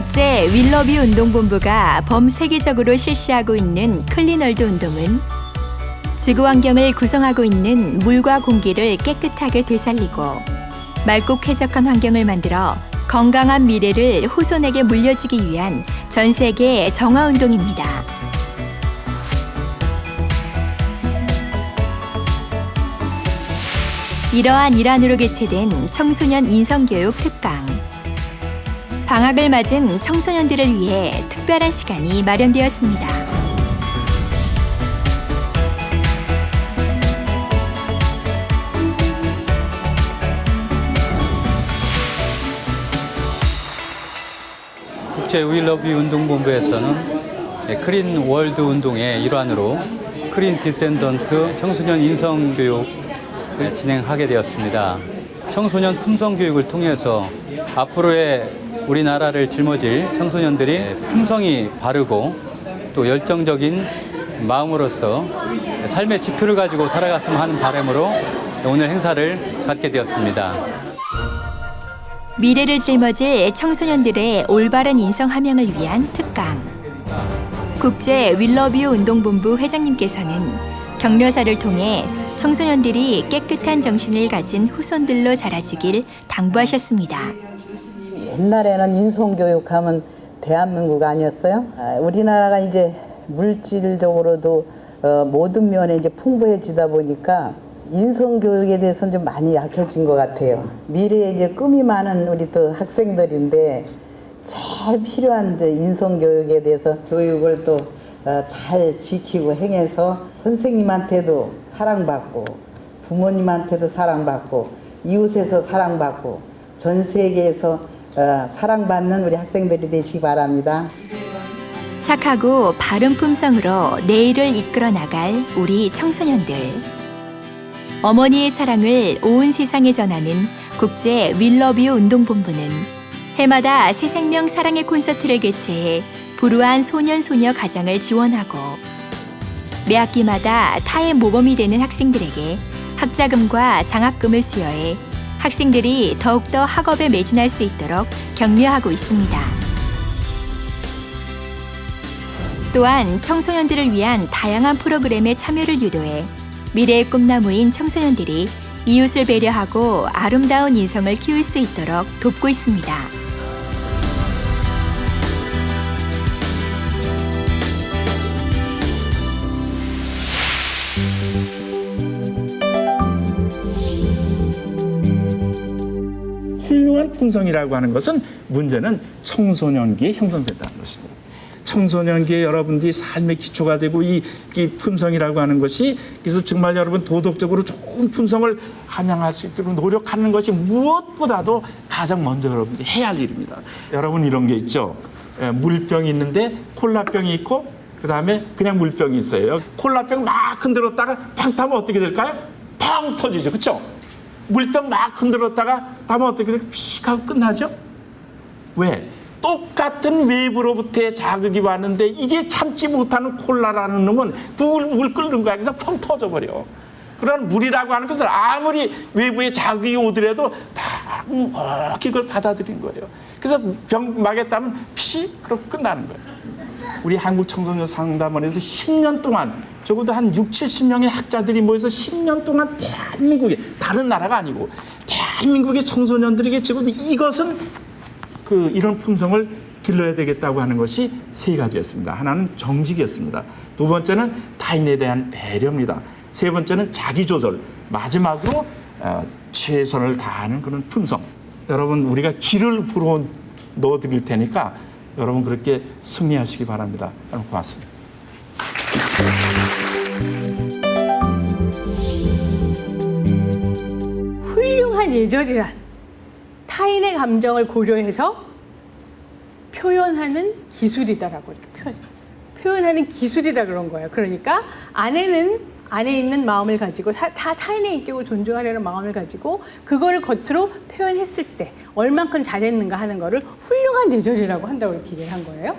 국제 윌러비 운동본부가 범세계적으로 실시하고 있는 클린월드 운동은 지구 환경을 구성하고 있는 물과 공기를 깨끗하게 되살리고 맑고 쾌적한 환경을 만들어 건강한 미래를 후손에게 물려주기 위한 전 세계 정화 운동입니다. 이러한 일환으로 개최된 청소년 인성교육 특강. 방학을 맞은 청소년들을 위해 특별한 시간이 마련되었습니다. 국제 윌러비 운동본부에서는 예, 크린 월드 운동의 일환으로 크린 디센던트 청소년 인성 교육을 진행하게 되었습니다. 청소년 품성 교육을 통해서 앞으로의 우리나라를 짊어질 청소년들이 품성이 바르고 또 열정적인 마음으로서 삶의 지표를 가지고 살아갔으면 하는 바람으로 오늘 행사를 갖게 되었습니다. 미래를 짊어질 청소년들의 올바른 인성 함양을 위한 특강. 국제 윌러뷰 운동본부 회장님께서는 격려사를 통해 청소년들이 깨끗한 정신을 가진 후손들로 자라주길 당부하셨습니다. 옛날에는 인성교육하면 대한민국 아니었어요? 아, 우리나라가 이제 물질적으로도 어, 모든 면에 이제 풍부해지다 보니까 인성교육에 대해서는 좀 많이 약해진 것 같아요. 미래에 이제 꿈이 많은 우리 또 학생들인데 제일 필요한 인성교육에 대해서 교육을 또 잘 지키고 행해서 선생님한테도 사랑받고 부모님한테도 사랑받고 이웃에서 사랑받고 전 세계에서 어, 사랑받는 우리 학생들이 되시기 바랍니다. 착하고 바른 품성으로 내일을 이끌어 나갈 우리 청소년들. 어머니의 사랑을 온 세상에 전하는 국제 윌러뷰 운동본부는 해마다 새 생명 사랑의 콘서트를 개최해 불우한 소년 소녀 가정을 지원하고 매 학기마다 타의 모범이 되는 학생들에게 학자금과 장학금을 수여해 학생들이 더욱더 학업에 매진할 수 있도록 격려하고 있습니다. 또한 청소년들을 위한 다양한 프로그램의 참여를 유도해 미래의 꿈나무인 청소년들이 이웃을 배려하고 아름다운 인성을 키울 수 있도록 돕고 있습니다. 훌륭한 품성이라고 하는 것은 문제는 청소년기에 형성된다는 것입니다. 청소년기에 여러분들이 삶의 기초가 되고 이, 이 품성이라고 하는 것이 그래서 정말 여러분 도덕적으로 좋은 품성을 함양할 수 있도록 노력하는 것이 무엇보다도 가장 먼저 여러분들이 해야 할 일입니다. 여러분 이런 게 있죠. 예, 물병이 있는데 콜라병이 있고 그 다음에 그냥 물병이 있어요. 콜라병 막 흔들었다가 팡 타면 어떻게 될까요? 팡 터지죠. 그렇죠? 물병 막 흔들었다가 타면 어떻게 될까요? 픽 하고 끝나죠? 왜? 똑같은 외부로부터의 자극이 왔는데 이게 참지 못하는 콜라라는 놈은 부글부글 끓는 거야. 그래서 펑 터져버려. 그런 물이라고 하는 것은 아무리 외부의 자극이 오더라도 어, 그걸 받아들인 거예요. 그래서 병 막했다면 피 그렇게 끝나는 거예요. 우리 한국 청소년 상담원에서 10년 동안 적어도 한 6, 70명의 학자들이 모여서 10년 동안 대한민국에 다른 나라가 아니고 대한민국의 청소년들에게 적어도 이것은 그 이런 품성을 길러야 되겠다고 하는 것이 세 가지였습니다. 하나는 정직이었습니다. 두 번째는 타인에 대한 배려입니다. 세 번째는 자기 조절. 마지막으로 어, 최선을 다하는 그런 품성. 여러분 우리가 길을 불어 넣어 드릴 테니까 여러분 그렇게 승리하시기 바랍니다. 여러분 고맙습니다. 훌륭한 예절이란 타인의 감정을 고려해서 표현하는 기술이다라고 이렇게 표현, 표현하는 기술이라 그런 거예요. 그러니까 아내는 안에 있는 마음을 가지고 다, 다 타인의 인격을 존중하려는 마음을 가지고 그걸 겉으로 표현했을 때 얼만큼 잘했는가 하는 거를 훌륭한 예절이라고 한다고 이렇게 얘기를 한 거예요.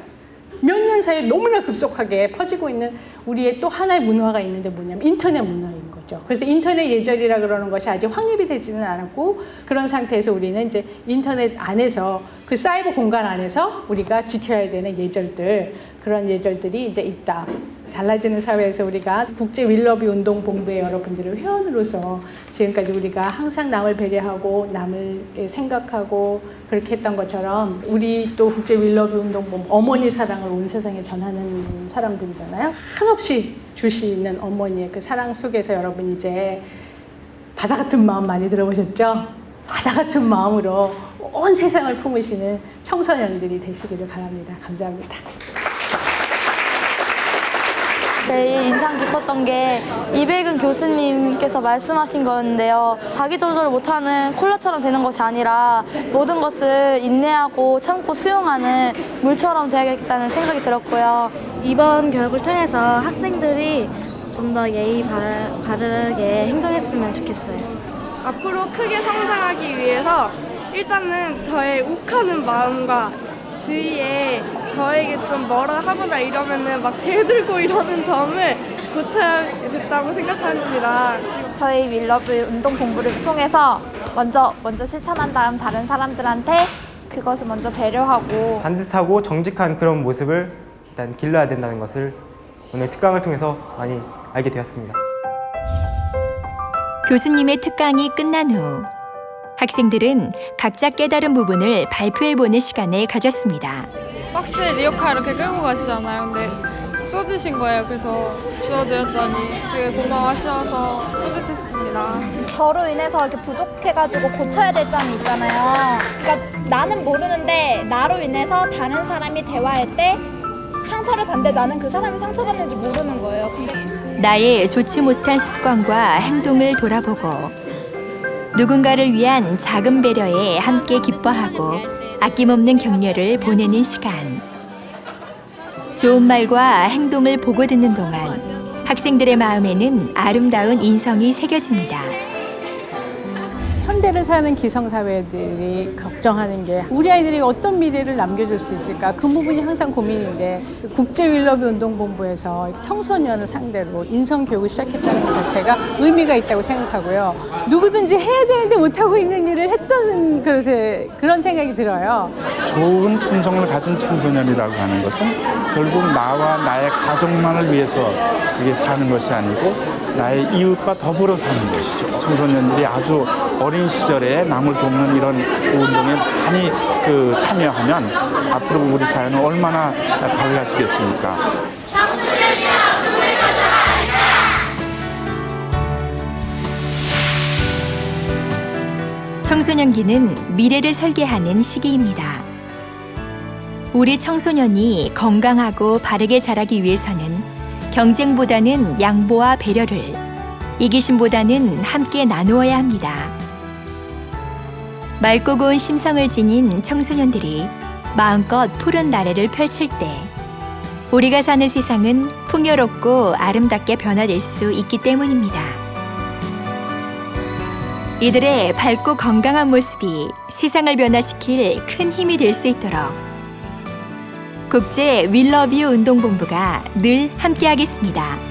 몇 년 사이에 너무나 급속하게 퍼지고 있는 우리의 또 하나의 문화가 있는데 뭐냐면 인터넷 문화인. 거죠. 그래서 인터넷 예절이라 그러는 것이 아직 확립이 되지는 않았고 그런 상태에서 우리는 이제 인터넷 안에서 그 사이버 공간 안에서 우리가 지켜야 되는 예절들 그런 예절들이 이제 있다. 달라지는 사회에서 우리가 국제 윌러비 운동 본부의 여러분들을 회원으로서 지금까지 우리가 항상 남을 배려하고 남을 생각하고 그렇게 했던 것처럼 우리 또 국제 윌러비 운동 본부 어머니 사랑을 온 세상에 전하는 사람들이잖아요. 한없이 주시는 어머니의 그 사랑 속에서 여러분 이제 바다 같은 마음 많이 들어보셨죠? 바다 같은 마음으로 온 세상을 품으시는 청소년들이 되시기를 바랍니다. 감사합니다. 제일 인상 깊었던 게 이백은 교수님께서 말씀하신 건데요. 자기 조절을 못하는 콜라처럼 되는 것이 아니라 모든 것을 인내하고 참고 수용하는 물처럼 되어야겠다는 생각이 들었고요. 이번 교육을 통해서 학생들이 좀 더 예의 바, 바르게 행동했으면 좋겠어요. 앞으로 크게 성장하기 위해서 일단은 저의 욱하는 마음과 주위에 저에게 좀 뭐라 하거나 이러면은 막 대들고 이러는 점을 고쳐야겠다고 생각합니다. 저희 윌러브 운동 공부를 통해서 먼저 먼저 실천한 다음 다른 사람들한테 그것을 먼저 배려하고 반듯하고 정직한 그런 모습을 일단 길러야 된다는 것을 오늘 특강을 통해서 많이 알게 되었습니다. 교수님의 특강이 끝난 후 학생들은 각자 깨달은 부분을 발표해보는 시간을 가졌습니다. 박스 리오카 이렇게 끌고 가시잖아요. 근데 쏟으신 거예요. 그래서 주워드렸더니 되게 고마워하셔서 뿌듯했습니다. 저로 인해서 이렇게 부족해가지고 고쳐야 될 점이 있잖아요. 그러니까 나는 모르는데 나로 인해서 다른 사람이 대화할 때 상처를 받는데 나는 그 사람이 상처받는지 모르는 거예요. 근데 나의 좋지 못한 습관과 행동을 돌아보고 누군가를 위한 작은 배려에 함께 기뻐하고 아낌없는 격려를 보내는 시간. 좋은 말과 행동을 보고 듣는 동안 학생들의 마음에는 아름다운 인성이 새겨집니다. 현대를 사는 기성사회들이 걱정하는 게 우리 아이들이 어떤 미래를 남겨줄 수 있을까? 그 부분이 항상 고민인데 국제 윌러비 운동본부에서 청소년을 상대로 인성 교육을 시작했다는 것 자체가 의미가 있다고 생각하고요. 누구든지 해야 되는데 못하고 있는 일을 했던 그릇에 그런 생각이 들어요. 좋은 품성을 가진 청소년이라고 하는 것은 결국 나와 나의 가족만을 위해서 이게 사는 것이 아니고 나의 이웃과 더불어 사는 것이죠. 청소년들이 아주 어린 시절에 남을 돕는 이런 운동에 많이 그 참여하면 앞으로 우리 사회는 얼마나 달라지겠습니까? 청소년기는 미래를 설계하는 시기입니다. 우리 청소년이 건강하고 바르게 자라기 위해서는 경쟁보다는 양보와 배려를, 이기심보다는 함께 나누어야 합니다. 맑고 고운 심성을 지닌 청소년들이 마음껏 푸른 나래를 펼칠 때 우리가 사는 세상은 풍요롭고 아름답게 변화될 수 있기 때문입니다. 이들의 밝고 건강한 모습이 세상을 변화시킬 큰 힘이 될 수 있도록 국제 윌러뷰 운동본부가 늘 함께하겠습니다.